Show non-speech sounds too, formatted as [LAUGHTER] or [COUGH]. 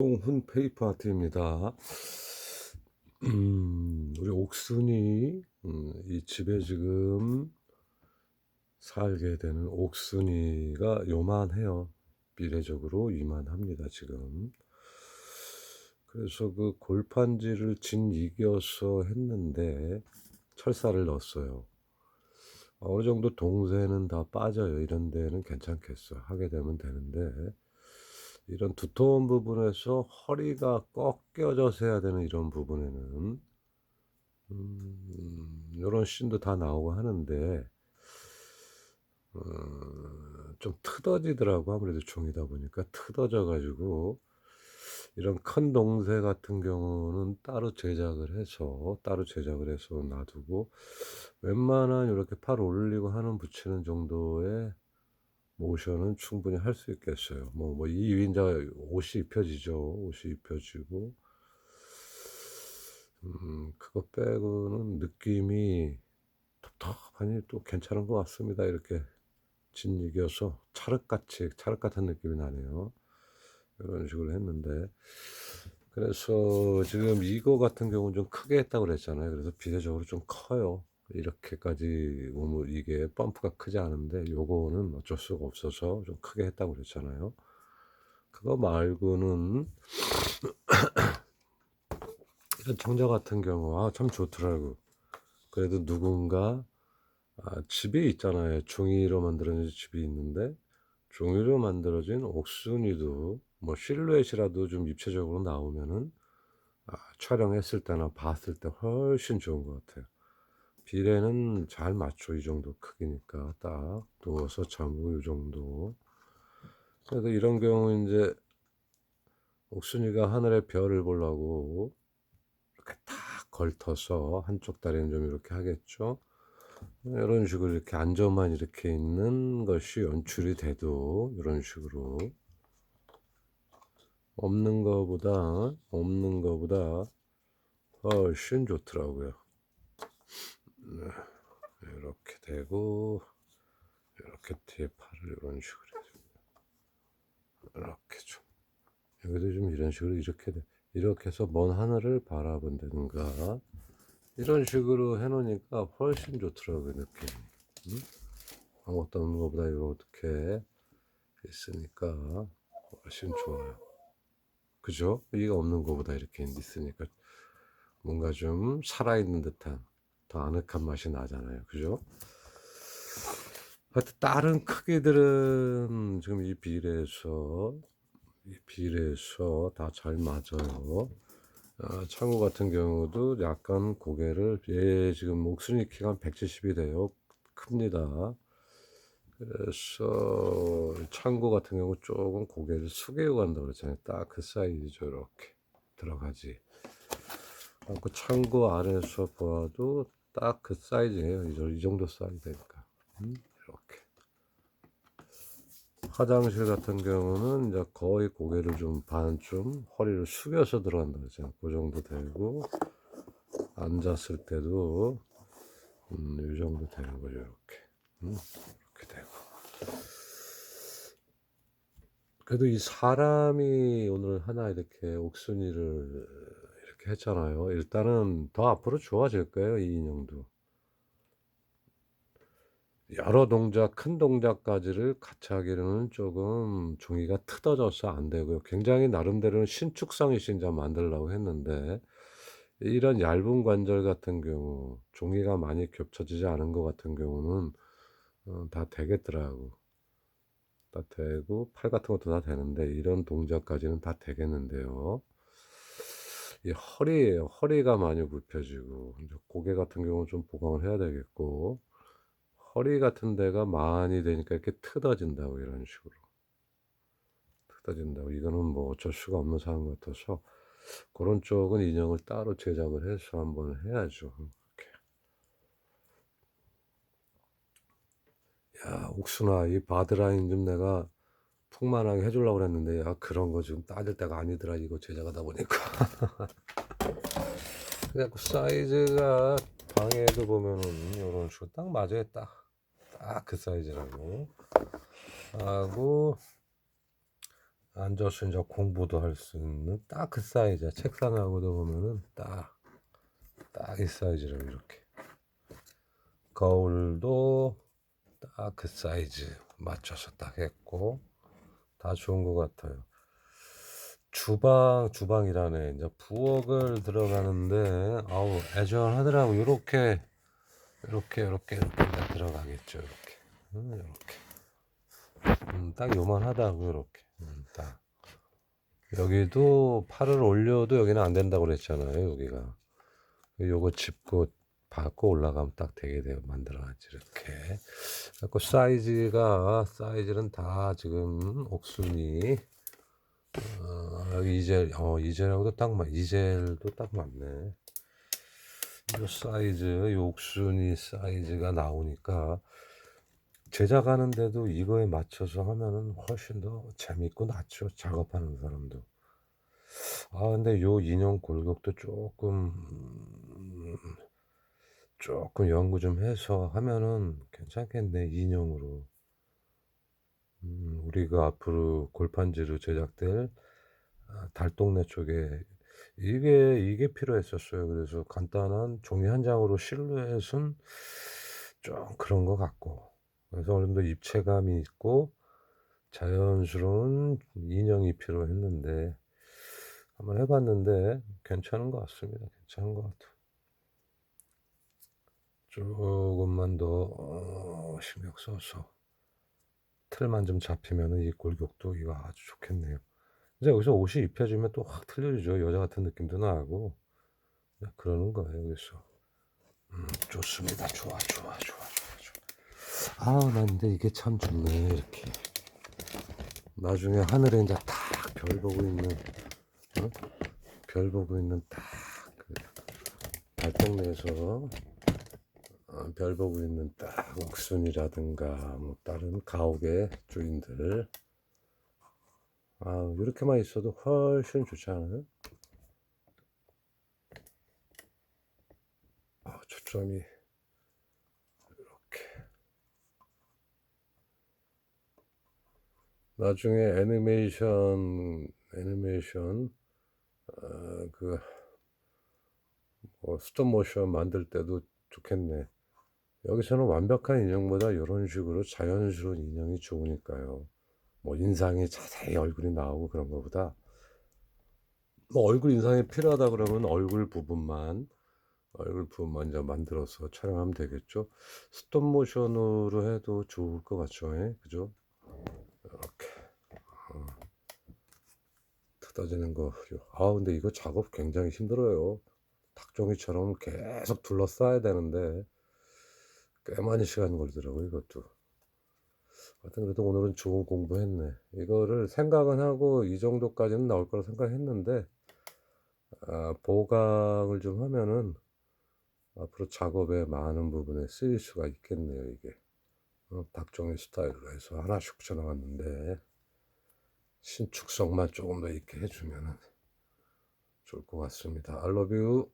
홍훈 페이퍼 아트입니다. 음, 우리 옥순이 음, 이 집에 지금 살게 되는 옥순이가 요만해요. 미래적으로 이만합니다, 지금. 그래서 그 골판지를 진 이겨서 했는데 철사를 넣었어요. 어느 정도 동세는 다 빠져요. 이런 데는 괜찮겠어. 하게 되면 되는데 이런 두터운 부분에서 허리가 꺾여져서 해야 되는 이런 부분에는 음, 이런 씬도 다 나오고 하는데 어, 좀 트어지더라고 아무래도 종이다 보니까. 트어져 가지고 이런 큰 동세 같은 경우는 따로 제작을 해서 따로 제작을 해서 놔두고 웬만한 이렇게 팔 올리고 하는 붙이는 정도의 모션은 충분히 할 수 있겠어요. 뭐, 뭐, 이 위인자 옷이 입혀지죠. 옷이 입혀지고, 음, 그거 빼고는 느낌이 텁텁하니 또 괜찮은 것 같습니다. 이렇게 진이겨서 찰흙같이, 찰흙 같은 느낌이 나네요. 이런 식으로 했는데, 그래서 지금 이거 같은 경우는 좀 크게 했다고 그랬잖아요. 그래서 비례적으로 좀 커요. 이렇게까지 오면 이게 펌프가 크지 않은데 요거는 어쩔 수가 없어서 좀 크게 했다고 그랬잖아요. 그거 말고는 [CLEARS THROAT] 이런 청자 같은 경우 아참 좋더라고. 그래도 누군가 아, 집이 있잖아요. 종이로 만들어진 집이 있는데 종이로 만들어진 옥순이도 뭐 실루엣이라도 좀 입체적으로 나오면은 아, 촬영했을 때나 봤을 때 훨씬 좋은 것 같아요. 비례는 잘 맞춰 이 정도 크기니까. 딱 누워서 잠고 이 정도. 그래도 이런 경우 이제 옥순이가 하늘의 별을 보려고 이렇게 딱 걸터서 한쪽 다리는 좀 이렇게 하겠죠. 이런 식으로 이렇게 안전만 이렇게 있는 것이 연출이 돼도 이런 식으로. 없는 거보다 없는 거보다 훨씬 좋더라고요. 네, 이렇게 되고 이렇게 뒤에 팔을 이런 식으로 해줍니다. 이렇게 좀 여기도 좀 이런 식으로 이렇게 돼. 이렇게 해서 먼 하늘을 바라본다든가 이런 식으로 해놓으니까 훨씬 좋더라고요 느낌이 응? 아무것도 없는 것보다 이렇게 있으니까 훨씬 좋아요 그죠? 이가 없는 것보다 이렇게 있으니까 뭔가 좀 살아있는 듯한 더 아늑한 맛이 나잖아요. 그죠? 하여튼 다른 크기들은 지금 이 비례해서 이 비례해서 다 잘 맞아요. 아, 창호 같은 경우도 약간 고개를 얘 지금 목순이 키가 한 170이 돼요. 큽니다. 그래서 창고 같은 경우 조금 고개를 숙여 간다고 그랬잖아요. 딱 그 사이즈죠. 이렇게 들어가지. 그 창고 아래에서 보아도 딱 그 사이즈예요. 이 정- 정도 사이즈니까. 음, 이렇게. 화장실 같은 경우는 이제 거의 고개를 좀 반쯤 허리를 숙여서 들어간다 그러죠. 그 정도 되고 앉았을 때도 음, 이 정도 되는 거죠. 이렇게. 음, 이렇게 되고. 그래도 이 사람이 오늘 하나 이렇게 옥순이를 이렇게 했잖아요. 일단은 더 앞으로 좋아질 거예요, 이 인형도. 여러 동작, 큰 동작까지를 같이 하기에는 조금 종이가 트어져서 안 되고요. 굉장히 나름대로는 신축성이 진짜 만들려고 했는데, 이런 얇은 관절 같은 경우, 종이가 많이 겹쳐지지 않은 것 같은 경우는 어, 다 되겠더라고. 다 되고, 팔 같은 것도 다 되는데, 이런 동작까지는 다 되겠는데요. 이 허리예요. 허리가 많이 굽혀지고, 고개 같은 경우는 좀 보강을 해야 되겠고, 허리 같은 데가 많이 되니까 이렇게 트어진다고 이런 식으로 트어진다고 이거는 뭐 어쩔 수가 없는 상황 같아서 그런 쪽은 인형을 따로 제작을 해서 한번 해야죠 이렇게 야 옥순아 이 바드라인 좀 내가 풍만하게 해주려고 그랬는데 야 그런 거 지금 따질 때가 아니더라 이거 제작하다 보니까 [LAUGHS] 그래갖고 사이즈가 방에도 보면은 이런 식으로 딱 맞아요 딱딱 그 사이즈라고 하고 앉아서 이제 공부도 할 수 있는 딱 그 사이즈야. 책상하고도 보면은 딱, 딱 이 사이즈로 이렇게. 거울도 딱 그 사이즈 맞춰서 딱 했고, 다 좋은 것 같아요. 주방, 주방이라네. 이제 부엌을 들어가는데, 아우, 애절하더라고. 요렇게, 요렇게, 요렇게, 이렇게 이제 들어가겠죠. 이렇게. 음, 요렇게. 음, 딱 요만하다고, 요렇게. 음, 딱. 여기도 팔을 올려도 여기는 안 된다고 그랬잖아요, 여기가. 요거 짚고 받고 올라가면 딱 되게 돼요. 만들어놨지, 이렇게. 그래고 사이즈가, 사이즈는 다 지금 옥순이, 어, 이젤, 어, 이젤하고도 딱 맞, 이젤도 딱 맞네. 이 사이즈, 이 옥순이 사이즈가 나오니까 제작하는데도 이거에 맞춰서 하면은 훨씬 더 재밌고 낫죠. 작업하는 사람도. 아, 근데 요 인형 골격도 조금, 음, 조금 연구 좀 해서 하면은 괜찮겠네, 인형으로. 음, 우리가 앞으로 골판지로 제작될 아, 달동네 쪽에 이게 이게 필요했었어요. 그래서 간단한 종이 한 장으로 실루엣은 좀 그런 것 같고 그래서 어느 정도 입체감이 있고 자연스러운 인형이 필요했는데 한번 해봤는데 괜찮은 것 같습니다. 괜찮은 것 같아. 조금만 더 어, 신경 써서 틀만 좀 잡히면은 이 골격도 이거 아주 좋겠네요. 이제 여기서 옷이 입혀지면 또 확 틀려지죠. 여자 같은 느낌도 나고 네, 그러는 거예요. 그래서 음, 좋습니다. 좋아, 좋아, 좋아, 좋아, 좋아. 아, 난 근데 이게 참 좋네. 이렇게 나중에 하늘에 이제 딱 별 보고 있는 어? 별 보고 있는 딱그 달동네에서 어, 별 보고 있는 딱 옥순이라든가 뭐 다른 가옥의 주인들 아 이렇게만 있어도 훨씬 좋지 않아요? 아 초점이 이렇게 나중에 애니메이션 애니메이션 어, 그 뭐, 스톱모션 만들 때도 좋겠네. 여기서는 완벽한 인형보다 이런 식으로 자연스러운 인형이 좋으니까요. 뭐 인상이 자세히 얼굴이 나오고 그런 것보다 뭐 얼굴 인상이 필요하다 그러면 얼굴 부분만 얼굴 부분 먼저 만들어서 촬영하면 되겠죠. 스톱 모션으로 해도 좋을 것 같죠. 예? 그죠? 이렇게 어. 뜯어지는 거. 아 근데 이거 작업 굉장히 힘들어요. 닭종이처럼 계속 둘러싸야 되는데 꽤 많이 시간 걸리더라고요, 이것도. 하여튼 그래도 오늘은 좋은 공부했네. 이거를 생각은 하고 이 정도까지는 나올 거라 생각했는데, 아, 보강을 좀 하면은 앞으로 작업에 많은 부분에 쓰일 수가 있겠네요, 이게. 어, 닭종이 스타일로 해서 하나씩 붙여나갔는데, 신축성만 조금 더 있게 해주면은 좋을 것 같습니다. You.